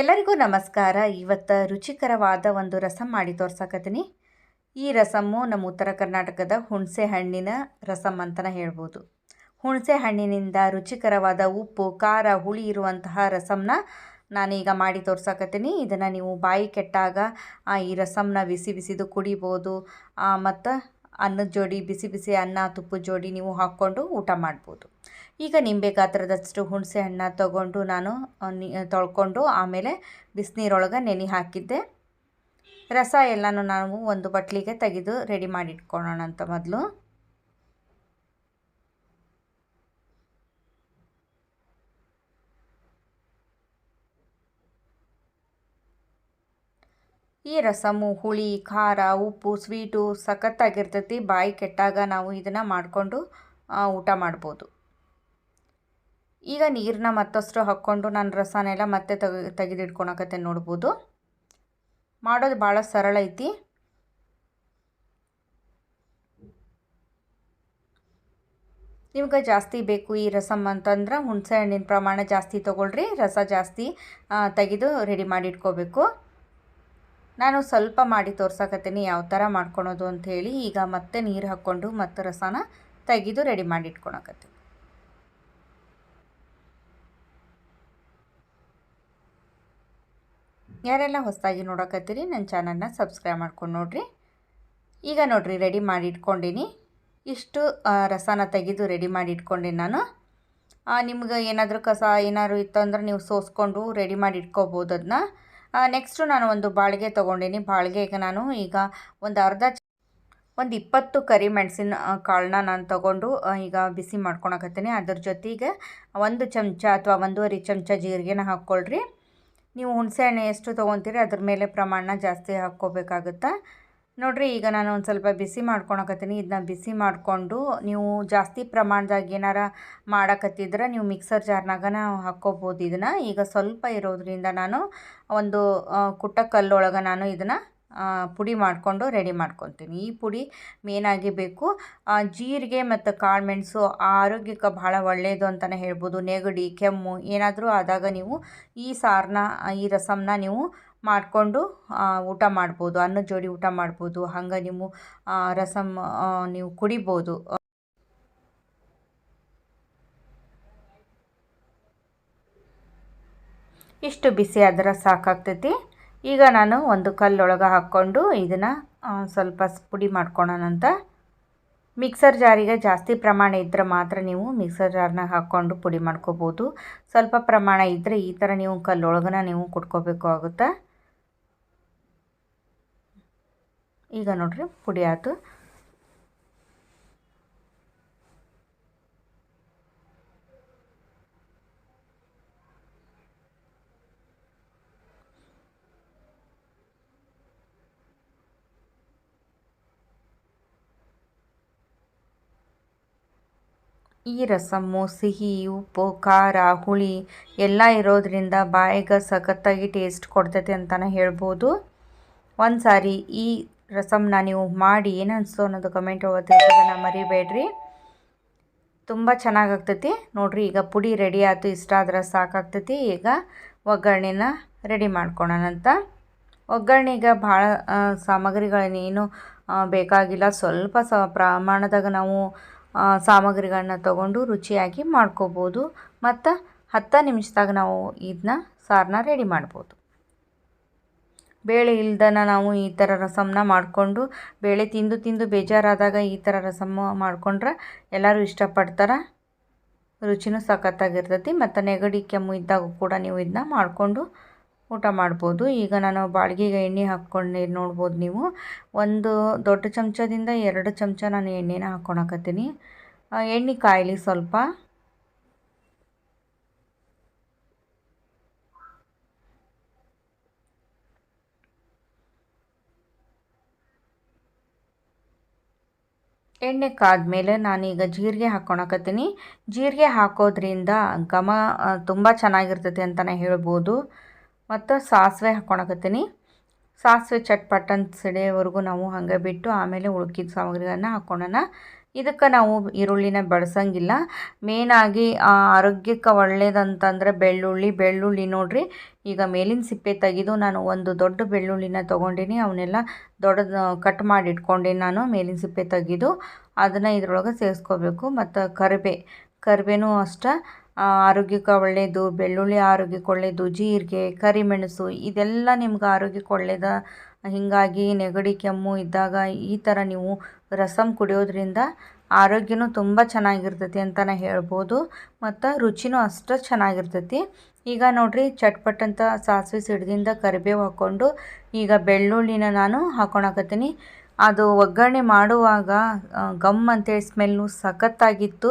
ಎಲ್ಲರಿಗೂ ನಮಸ್ಕಾರ. ಇವತ್ತು ರುಚಿಕರವಾದ ಒಂದು ರಸಮ್ ಮಾಡಿ ತೋರ್ಸಕತ್ತೀನಿ. ಈ ರಸಮ್ಮು ನಮ್ಮ ಉತ್ತರ ಕರ್ನಾಟಕದ ಹುಣಸೆ ಹಣ್ಣಿನ ರಸಮ್ ಅಂತಲೇ ಹೇಳ್ಬೋದು. ಹುಣಸೆ ಹಣ್ಣಿನಿಂದ ರುಚಿಕರವಾದ ಉಪ್ಪು, ಖಾರ, ಹುಳಿ ಇರುವಂತಹ ರಸಮ್ನ ನಾನೀಗ ಮಾಡಿ ತೋರ್ಸಕತ್ತೀನಿ. ಇದನ್ನು ನೀವು ಬಾಯಿ ಕೆಟ್ಟಾಗ ಈ ರಸಮ್ನ ಬಿಸಿ ಬಿಸಿದು ಕುಡಿಬೋದು. ಮತ್ತು ಅನ್ನದ ಜೋಡಿ, ಬಿಸಿ ಬಿಸಿ ಅನ್ನ ತುಪ್ಪದ ಜೋಡಿ ನೀವು ಹಾಕ್ಕೊಂಡು ಊಟ ಮಾಡ್ಬೋದು. ಈಗ ನಿಂಬೆ ಗಾತ್ರದಷ್ಟು ಹುಣಸೆ ಹಣ್ಣು ತಗೊಂಡು ನಾನು ತೊಳ್ಕೊಂಡು ಆಮೇಲೆ ಬಿಸಿನೀರೊಳಗೆ ನೆನೆ ಹಾಕಿದ್ದೆ. ರಸ ಎಲ್ಲನೂ ನಾವು ಒಂದು ಬಟ್ಲಿಗೆ ತೆಗೆದು ರೆಡಿ ಮಾಡಿ ಇಟ್ಕೊಳ್ಳೋಣ ಅಂತ ಮೊದಲು. ಈ ರಸಮು, ಹುಳಿ, ಖಾರ, ಉಪ್ಪು, ಸ್ವೀಟು ಸಖತ್ತಾಗಿರ್ತೈತಿ, ಬಾಯಿ ಕೆಟ್ಟಾಗ ನಾವು ಇದನ್ನು ಮಾಡಿಕೊಂಡು ಊಟ ಮಾಡ್ಬೋದು. ಈಗ ನೀರನ್ನ ಮತ್ತಷ್ಟು ಹಾಕ್ಕೊಂಡು ನಾನು ರಸನೆಲ್ಲ ಮತ್ತೆ ತೆಗೆ ತೆಗೆದಿಟ್ಕೊಳಕತ್ತೆ ನೋಡ್ಬೋದು. ಮಾಡೋದು ಭಾಳ ಸರಳ ಐತಿ. ನಿಮ್ಗೆ ಜಾಸ್ತಿ ಬೇಕು ಈ ರಸಮ್ ಅಂತಂದ್ರೆ ಹುಣಸೆ ಹಣ್ಣಿನ ಪ್ರಮಾಣ ಜಾಸ್ತಿ ತೊಗೊಳ್ರಿ, ರಸ ಜಾಸ್ತಿ ತೆಗೆದು ರೆಡಿ ಮಾಡಿ ಇಟ್ಕೋಬೇಕು. ನಾನು ಸ್ವಲ್ಪ ಮಾಡಿ ತೋರ್ಸಕತ್ತೀನಿ ಯಾವ ಥರ ಮಾಡ್ಕೊಳೋದು ಅಂಥೇಳಿ ಈಗ ಮತ್ತೆ ನೀರು ಹಾಕ್ಕೊಂಡು ಮತ್ತೆ ರಸನ ತೆಗೆದು ರೆಡಿ ಮಾಡಿ ಇಟ್ಕೊಳಕತ್ತೀನಿ. ಯಾರೆಲ್ಲ ಹೊಸದಾಗಿ ನೋಡಕತ್ತೀರಿ, ನನ್ನ ಚಾನಲ್ನ ಸಬ್ಸ್ಕ್ರೈಬ್ ಮಾಡ್ಕೊಂಡು ನೋಡಿರಿ. ಈಗ ನೋಡಿರಿ ರೆಡಿ ಮಾಡಿ ಇಟ್ಕೊಂಡಿನಿ. ಇಷ್ಟು ರಸನ ತೆಗೆದು ರೆಡಿ ಮಾಡಿ ಇಟ್ಕೊಂಡಿನಿ ನಾನು. ನಿಮ್ಗೆ ಏನಾದರೂ ಕಸ ಏನಾದ್ರು ಇತ್ತಂದ್ರೆ ನೀವು ಸೋಸ್ಕೊಂಡು ರೆಡಿ ಮಾಡಿ ಇಟ್ಕೋಬೋದು ಅದನ್ನ ನೆಕ್ಸ್ಟು ನಾನು ಒಂದು ಬಾಳಿಗೆ ತೊಗೊಂಡೀನಿ. ಬಾಳಿಗೆಗೆ ನಾನು ಈಗ ಒಂದು ಅರ್ಧ ಒಂದು ಇಪ್ಪತ್ತು ಕರಿ ಮೆಣಸಿನ ಕಾಳನ್ನ ನಾನು ತೊಗೊಂಡು ಈಗ ಬಿಸಿ ಮಾಡ್ಕೊಳಕತ್ತೀನಿ. ಅದ್ರ ಜೊತೆಗೆ ಒಂದು ಚಮಚ ಅಥವಾ ಒಂದೂವರೆ ಚಮಚ ಜೀರಿಗೆನ ಹಾಕ್ಕೊಳ್ರಿ. ನೀವು ಹುಣಸೆಹಣ್ಣು ಎಷ್ಟು ತೊಗೊತೀರಿ? ಅದ್ರ ಮೇಲೆ ಪ್ರಮಾಣ ಜಾಸ್ತಿ ಹಾಕ್ಕೋಬೇಕಾಗುತ್ತೆ? ನೋಡಿರಿ, ಈಗ ನಾನು ಒಂದು ಸ್ವಲ್ಪ ಬಿಸಿ ಮಾಡ್ಕೊಳಕತ್ತೀನಿ. ಇದನ್ನ ಬಿಸಿ ಮಾಡಿಕೊಂಡು ನೀವು ಜಾಸ್ತಿ ಪ್ರಮಾಣದಾಗ ಏನಾರ ಮಾಡಕತ್ತಿದ್ರೆ ನೀವು ಮಿಕ್ಸರ್ ಜಾರ್ನಾಗನ ಹಾಕ್ಕೋಬೋದು ಇದನ್ನು. ಈಗ ಸ್ವಲ್ಪ ಇರೋದರಿಂದ ನಾನು ಒಂದು ಕುಟ್ಟ ಕಲ್ಲೊಳಗೆ ನಾನು ಇದನ್ನು ಪುಡಿ ಮಾಡಿಕೊಂಡು ರೆಡಿ ಮಾಡ್ಕೊತೀನಿ. ಈ ಪುಡಿ ಮೇನಾಗಿ ಬೇಕು. ಜೀರಿಗೆ ಮತ್ತು ಕಾಳು ಮೆಣಸು ಆರೋಗ್ಯಕ್ಕೆ ಭಾಳ ಒಳ್ಳೆಯದು ಅಂತಲೇ ಹೇಳ್ಬೋದು. ನೆಗಡಿ, ಕೆಮ್ಮು ಏನಾದರೂ ಆದಾಗ ನೀವು ಈ ಸಾರನ್ನ ಈ ರಸಮನ್ನ ನೀವು ಮಾಡಿಕೊಂಡು ಊಟ ಮಾಡ್ಬೋದು. ಅನ್ನದ ಜೋಡಿ ಊಟ ಮಾಡ್ಬೋದು. ಹಂಗೆ ನೀವು ರಸಮ್ ನೀವು ಕುಡಿಬೋದು. ಇಷ್ಟು ಬಿಸಿ ಆದ್ರೆ ಸಾಕಾಗ್ತೈತಿ. ಈಗ ನಾನು ಒಂದು ಕಲ್ಲೊಳಗೆ ಹಾಕ್ಕೊಂಡು ಇದನ್ನು ಸ್ವಲ್ಪ ಪುಡಿ ಪುಡಿ ಮಾಡ್ಕೊಳೋಣಂತ ಮಿಕ್ಸರ್ ಜಾರಿಗೆ ಜಾಸ್ತಿ ಪ್ರಮಾಣ ಇದ್ದರೆ ಮಾತ್ರ ನೀವು ಮಿಕ್ಸರ್ ಜಾರ್ನಾಗ ಹಾಕ್ಕೊಂಡು ಪುಡಿ ಮಾಡ್ಕೋಬೋದು. ಸ್ವಲ್ಪ ಪ್ರಮಾಣ ಇದ್ದರೆ ಈ ಥರ ನೀವು ಕಲ್ಲೊಳಗನ ನೀವು ಕುಟ್ಕೋಬೇಕು ಆಗುತ್ತೆ? ಈಗ ನೋಡಿರಿ ಪುಡಿ ಆಯ್ತು ಈ ರಸಮ್ಮು ಸಿಹಿ, ಉಪ್ಪು, ಖಾರ, ಹುಳಿ ಎಲ್ಲ ಇರೋದ್ರಿಂದ ಬಾಯಿಗೆ ಸಖತ್ತಾಗಿ ಟೇಸ್ಟ್ ಕೊಡ್ತೈತೆ ಅಂತಲೇ ಹೇಳ್ಬೋದು. ಒಂದು ಸಾರಿ ಈ ರಸಮ್ನ ನೀವು ಮಾಡಿ ಏನು ಅನಿಸ್ತು ಅನ್ನೋದು ಕಮೆಂಟ್ ತಿಳಿಸೋದನ್ನ ಮರಿಬೇಡ್ರಿ. ತುಂಬ ಚೆನ್ನಾಗಾಗ್ತೈತಿ. ನೋಡಿರಿ, ಈಗ ಪುಡಿ ರೆಡಿ ಆಯಿತು, ಇಷ್ಟ ಆದ್ರೆ ಸಾಕಾಗ್ತೈತಿ. ಈಗ ಒಗ್ಗರಣೆನ ರೆಡಿ ಮಾಡ್ಕೊಳೋಣಂತ ಒಗ್ಗರಣೆಗೆ ಭಾಳ ಸಾಮಗ್ರಿಗಳನ್ನೇನು ಬೇಕಾಗಿಲ್ಲ. ಸ್ವಲ್ಪ ಸ, ಪ್ರಮಾಣದಾಗ ನಾವು ಸಾಮಗ್ರಿಗಳನ್ನ ತಗೊಂಡು ರುಚಿಯಾಗಿ ಮಾಡ್ಕೋಬೋದು. ಮತ್ತು ಹತ್ತು ನಿಮಿಷದಾಗ ನಾವು ಇದನ್ನ ಸಾರನ್ನ ರೆಡಿ ಮಾಡ್ಬೋದು. ಬೇಳೆ ಇಲ್ದನ ನಾವು ಈ ಥರ ರಸಮನ್ನ ಮಾಡಿಕೊಂಡು, ಬೇಳೆ ತಿಂದು ತಿಂದು ಬೇಜಾರಾದಾಗ ಈ ಥರ ರಸಮ್ಮ ಮಾಡ್ಕೊಂಡ್ರೆ ಎಲ್ಲರೂ ಇಷ್ಟಪಡ್ತಾರೆ. ರುಚಿನೂ ಸಖತ್ತಾಗಿರ್ತೈತಿ. ಮತ್ತು ನೆಗಡಿ ಕೆಮ್ಮು ಇದ್ದಾಗ ಕೂಡ ನೀವು ಇದನ್ನ ಮಾಡಿಕೊಂಡು ಊಟ ಮಾಡ್ಬೋದು. ಈಗ ನಾನು ಬಾಳ್ಗಿಗೆ ಎಣ್ಣೆ ಹಾಕ್ಕೊಂಡು ನೋಡ್ಬೋದು ನೀವು. ಒಂದು ದೊಡ್ಡ ಚಮಚದಿಂದ ಎರಡು ಚಮಚ ನಾನು ಎಣ್ಣೆನ ಹಾಕ್ಕೊಳಕತ್ತೀನಿ ಎಣ್ಣೆ ಕಾಯಲಿ ಸ್ವಲ್ಪ. ಎಣ್ಣೆ ಕಾದ್ಮೇಲೆ ನಾನೀಗ ಜೀರಿಗೆ ಹಾಕ್ಕೊಳಕತ್ತೀನಿ ಜೀರಿಗೆ ಹಾಕೋದ್ರಿಂದ ಘಮ ತುಂಬ ಚೆನ್ನಾಗಿರ್ತೈತೆ ಅಂತಲೇ ಹೇಳ್ಬೋದು. ಮತ್ತು ಸಾಸಿವೆ ಹಾಕ್ಕೊಳಕತ್ತೀನಿ ಸಾಸಿವೆ ಚಟ್ಪಟ್ ಅಂತ ಸಿಡಿಯೋವರೆಗೂ ನಾವು ಹಾಗೆ ಬಿಟ್ಟು ಆಮೇಲೆ ಉಳುಕಿದ ಸಾಮಗ್ರಿಗಳನ್ನ ಹಾಕ್ಕೊಳ್ಳೋಣ ಇದಕ್ಕೆ ನಾವು ಈರುಳ್ಳಿನ ಬಳಸಂಗಿಲ್ಲ. ಮೇನಾಗಿ ಆರೋಗ್ಯಕ್ಕೆ ಒಳ್ಳೇದಂತಂದರೆ ಬೆಳ್ಳುಳ್ಳಿ ಬೆಳ್ಳುಳ್ಳಿ ನೋಡಿರಿ. ಈಗ ಮೇಲಿನ ಸಿಪ್ಪೆ ತೆಗೆದು ನಾನು ಒಂದು ದೊಡ್ಡ ಬೆಳ್ಳುಳ್ಳಿನ ತೊಗೊಂಡಿನಿ. ಅವನ್ನೆಲ್ಲ ದೊಡ್ಡ ಕಟ್ ಮಾಡಿ ಇಟ್ಕೊಂಡಿನಿ ನಾನು ಮೇಲಿನ ಸಿಪ್ಪೆ ತೆಗೆದು. ಅದನ್ನು ಇದ್ರೊಳಗೆ ಸೇರಿಸ್ಕೋಬೇಕು. ಮತ್ತು ಕರಿಬೇ, ಕರಿಬೇನೂ ಅಷ್ಟೇ. ಆರೋಗ್ಯಕ್ಕೆ ಒಳ್ಳೆಯದು ಬೆಳ್ಳುಳ್ಳಿ ಆರೋಗ್ಯಕ್ಕೆ ಒಳ್ಳೆಯದು ಜೀರಿಗೆ, ಕರಿಮೆಣಸು, ಇದೆಲ್ಲ ನಿಮ್ಗೆ ಆರೋಗ್ಯಕ್ಕೆ ಒಳ್ಳೆಯದು ಹೀಗಾಗಿ ನೆಗಡಿ, ಕೆಮ್ಮು ಇದ್ದಾಗ ಈ ಥರ ನೀವು ರಸಮ್ ಕುಡಿಯೋದ್ರಿಂದ ಆರೋಗ್ಯನೂ ತುಂಬ ಚೆನ್ನಾಗಿರ್ತೈತಿ ಅಂತಲೇ ಹೇಳ್ಬೋದು. ಮತ್ತು ರುಚಿನೂ ಅಷ್ಟು ಚೆನ್ನಾಗಿರ್ತೈತಿ. ಈಗ ನೋಡಿರಿ ಚಟ್ಪಟ್ಟಂಥ ಸಾಸಿವೆ ಸಿಡ್ದಿಂದ ಕರಿಬೇವು ಹಾಕ್ಕೊಂಡು ಈಗ ಬೆಳ್ಳುಳ್ಳಿನ ನಾನು ಹಾಕ್ಕೊಳಕತ್ತೀನಿ ಅದು ಒಗ್ಗರಣೆ ಮಾಡುವಾಗ ಗಮ್ ಅಂತೇಳಿ ಸ್ಮೆಲ್ಲು ಸಖತ್ತಾಗಿತ್ತು.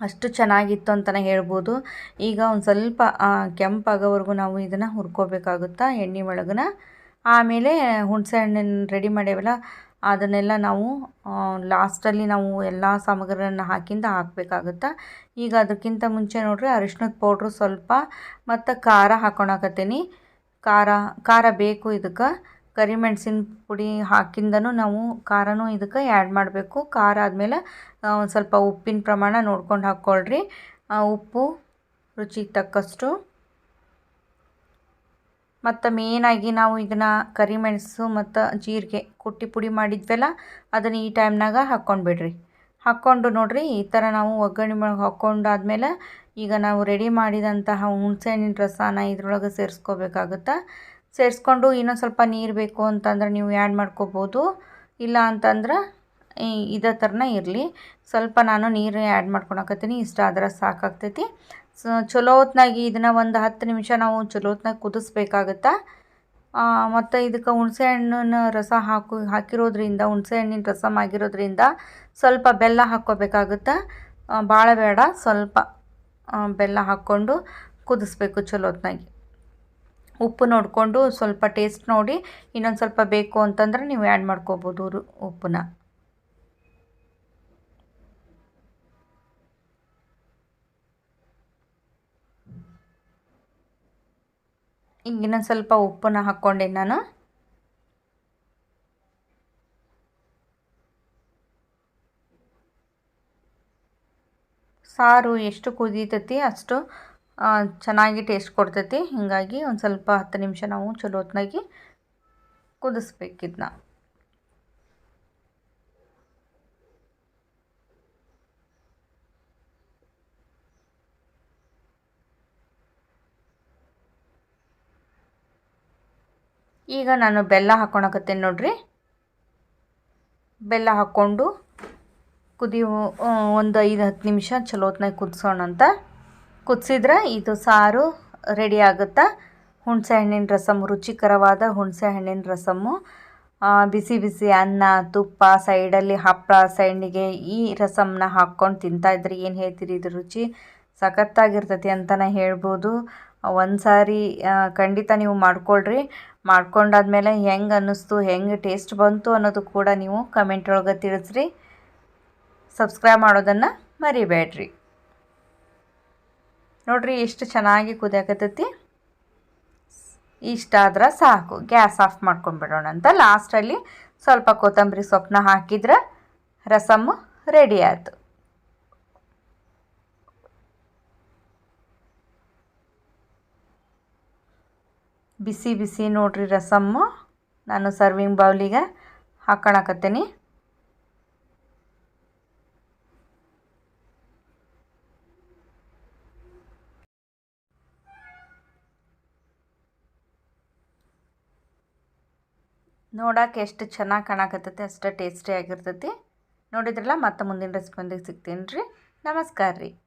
ಅಷ್ಟು ಚೆನ್ನಾಗಿತ್ತು ಅಂತಲೇ ಹೇಳ್ಬೋದು. ಈಗ ಒಂದು ಸ್ವಲ್ಪ ಕೆಂಪಾಗೋವರೆಗೂ ನಾವು ಇದನ್ನು ಹುರ್ಕೋಬೇಕಾಗುತ್ತಾ, ಎಣ್ಣೆ ಒಳಗನ? ಆಮೇಲೆ ಹುಣಸೆ ಹಣ್ಣಿನ ರೆಡಿ ಮಾಡ್ಯಾವಲ್ಲ ಅದನ್ನೆಲ್ಲ ನಾವು ಲಾಸ್ಟಲ್ಲಿ ನಾವು ಎಲ್ಲ ಸಾಮಗ್ರಿಗಳನ್ನು ಹಾಕಿಂದ ಹಾಕಬೇಕಾಗುತ್ತೆ? ಈಗ ಅದಕ್ಕಿಂತ ಮುಂಚೆ ನೋಡಿರಿ ಅರಿಶಿನದ ಪೌಡ್ರು ಸ್ವಲ್ಪ, ಮತ್ತು ಖಾರ ಹಾಕ್ಕೊಳಕತ್ತೀನಿ ಖಾರ ಖಾರ ಬೇಕು ಇದಕ್ಕೆ. ಕರಿಮೆಣಸಿನ ಪುಡಿ ಹಾಕಿಂದನೂ ನಾವು ಖಾರನೂ ಇದಕ್ಕೆ ಆ್ಯಡ್ ಮಾಡಬೇಕು. ಖಾರ ಆದಮೇಲೆ ಒಂದು ಸ್ವಲ್ಪ ಉಪ್ಪಿನ ಪ್ರಮಾಣ ನೋಡ್ಕೊಂಡು ಹಾಕ್ಕೊಳ್ರಿ ಉಪ್ಪು ರುಚಿಗೆ ತಕ್ಕಷ್ಟು. ಮತ್ತು ಮೇನಾಗಿ ನಾವು ಇದನ್ನು ಕರಿಮೆಣಸು ಮತ್ತು ಜೀರಿಗೆ ಕುಟ್ಟಿ ಪುಡಿ ಮಾಡಿದ್ವಲ್ಲ, ಅದನ್ನು ಈ ಟೈಮ್ನಾಗ ಹಾಕ್ಕೊಂಡು ಬಿಡ್ರಿ. ಹಾಕ್ಕೊಂಡು ನೋಡಿರಿ, ಈ ಥರ ನಾವು ಒಗ್ಗರಣೆ ಮಾಡಿ ಹಾಕ್ಕೊಂಡಾದ್ಮೇಲೆ ಈಗ ನಾವು ರೆಡಿ ಮಾಡಿದಂತಹ ಹುಣಸೆಹಣ್ಣಿನ ರಸನ ಇದ್ರೊಳಗೆ ಸೇರಿಸ್ಕೋಬೇಕಾಗುತ್ತೆ. ಸೇರಿಸ್ಕೊಂಡು ಇನ್ನೊಂದು ಸ್ವಲ್ಪ ನೀರು ಬೇಕು ಅಂತಂದ್ರೆ ನೀವು ಆ್ಯಡ್ ಮಾಡ್ಕೋಬೋದು. ಇಲ್ಲ ಅಂತಂದ್ರೆ ಇದೇ ಥರನೇ ಇರಲಿ. ಸ್ವಲ್ಪ ನಾನು ನೀರು ಆ್ಯಡ್ ಮಾಡ್ಕೊಳಕತ್ತೀನಿ. ಇಷ್ಟ ಆದ್ರೆ ಸಾಕಾಗ್ತೈತಿ. ಸೊ ಚಲೋ ಹೊತ್ನಾಗಿ ಇದನ್ನು ಒಂದು ಹತ್ತು ನಿಮಿಷ ನಾವು ಚಲೋ ಹೊತ್ನಾಗ ಕುದಿಸ್ಬೇಕಾಗತ್ತೆ ಮತ್ತು ಇದಕ್ಕೆ ಹುಣಸೆ ಹಣ್ಣಿನ ರಸ ಹಾಕು, ಹಾಕಿರೋದ್ರಿಂದ, ಹುಣಸೆ ಹಣ್ಣಿನ ರಸಮ್ ಆಗಿರೋದ್ರಿಂದ ಸ್ವಲ್ಪ ಬೆಲ್ಲ ಹಾಕ್ಕೋಬೇಕಾಗುತ್ತೆ? ಭಾಳ ಬೇಡ. ಸ್ವಲ್ಪ ಬೆಲ್ಲ ಹಾಕ್ಕೊಂಡು ಕುದಿಸ್ಬೇಕು ಚಲೋ ಹೊತ್ನಾಗಿ ಉಪ್ಪು ನೋಡಿಕೊಂಡು ಸ್ವಲ್ಪ ಟೇಸ್ಟ್ ನೋಡಿ, ಇನ್ನೊಂದು ಸ್ವಲ್ಪ ಬೇಕು ಅಂತಂದ್ರೆ ನೀವು ಆ್ಯಡ್ ಮಾಡ್ಕೋಬೋದು ಉಪ್ಪನ್ನ. ಈಗ ಇನ್ನೊಂದು ಸ್ವಲ್ಪ ಉಪ್ಪನ್ನ ಹಾಕ್ಕೊಂಡೆ ನಾನು. ಸಾರು ಎಷ್ಟು ಕುದೀತತಿ ಅಷ್ಟು ಚೆನ್ನಾಗಿ ಟೇಸ್ಟ್ ಕೊಡ್ತೈತಿ. ಹೀಗಾಗಿ ಒಂದು ಸ್ವಲ್ಪ ಹತ್ತು ನಿಮಿಷ ನಾವು ಚಲೋ ಹೊತ್ನಾಗಿ ಕುದಿಸ್ಬೇಕಿದ್ನ. ಈಗ ನಾನು ಬೆಲ್ಲ ಹಾಕ್ಕೊಳಕತ್ತೇನೆ ನೋಡ್ರಿ. ಬೆಲ್ಲ ಹಾಕ್ಕೊಂಡು ಕುದಿ ಒಂದು ಐದು ಹತ್ತು ನಿಮಿಷ ಚಲೋ ಹೊತ್ನಾಗ ಕುದಿಸೋಣ ಅಂತ ಕುದಿಸಿದ್ರೆ ಇದು ಸಾರು ರೆಡಿ ಆಗುತ್ತಾ? ಹುಣಸೆ ಹಣ್ಣಿನ ರಸಮ್ ರುಚಿಕರವಾದ ಹುಣಸೆ ಹಣ್ಣಿನ ರಸಮ್ಮು ಬಿಸಿ ಬಿಸಿ ಅನ್ನ, ತುಪ್ಪ, ಸೈಡಲ್ಲಿ ಹಪ್ಪಳ ಸೈಡಿಗೆ ಈ ರಸಮ್ನ ಹಾಕ್ಕೊಂಡು ತಿಂತಾಯಿದ್ರಿ ಏನು ಹೇಳ್ತೀರಿ ಇದು ರುಚಿ? ಸಖತ್ತಾಗಿರ್ತೈತಿ ಅಂತಲೇ ಹೇಳ್ಬೋದು. ಒಂದು ಸಾರಿ ಖಂಡಿತ ನೀವು ಮಾಡ್ಕೊಳ್ರಿ. ಮಾಡ್ಕೊಂಡಾದ್ಮೇಲೆ ಹೆಂಗೆ ಅನ್ನಿಸ್ತು, ಹೆಂಗೆ ಟೇಸ್ಟ್ ಬಂತು ಅನ್ನೋದು ಕೂಡ ನೀವು ಕಮೆಂಟ್ ಒಳಗೆ ತಿಳಿಸ್ರಿ. ಸಬ್ಸ್ಕ್ರೈಬ್ ಮಾಡೋದನ್ನು ಮರಿಬೇಡ್ರಿ. ನೋಡಿರಿ ಎಷ್ಟು ಚೆನ್ನಾಗಿ ಕುದಿಯಾಕತ್ತೈತಿ. ಇಷ್ಟ ಆದ್ರೆ ಸಾಕು. ಗ್ಯಾಸ್ ಆಫ್ ಮಾಡ್ಕೊಂಡ್ಬಿಡೋಣ ಅಂತ ಲಾಸ್ಟಲ್ಲಿ ಸ್ವಲ್ಪ ಕೊತ್ತಂಬರಿ ಸೊಪ್ಪನ್ನ ಹಾಕಿದ್ರೆ ರಸಮ್ಮು ರೆಡಿ ಆಯಿತು. ಬಿಸಿ ಬಿಸಿ ನೋಡ್ರಿ ರಸಮ್ಮು ನಾನು ಸರ್ವಿಂಗ್ ಬೌಲಿಗೆ ಹಾಕೊಳಕತ್ತೀನಿ ನೋಡೋಕೆ ಎಷ್ಟು ಚೆನ್ನಾಗಿ ಕಾಣಕತ್ತೈತೆ, ಅಷ್ಟು ಟೇಸ್ಟಿ ಆಗಿರ್ತೈತಿ. ನೋಡಿದ್ರಲ್ಲ, ಮತ್ತೆ ಮುಂದಿನ ರೆಸಿಪಿ ಸಿಗ್ತೀನಿ ರೀ. ನಮಸ್ಕಾರ ರೀ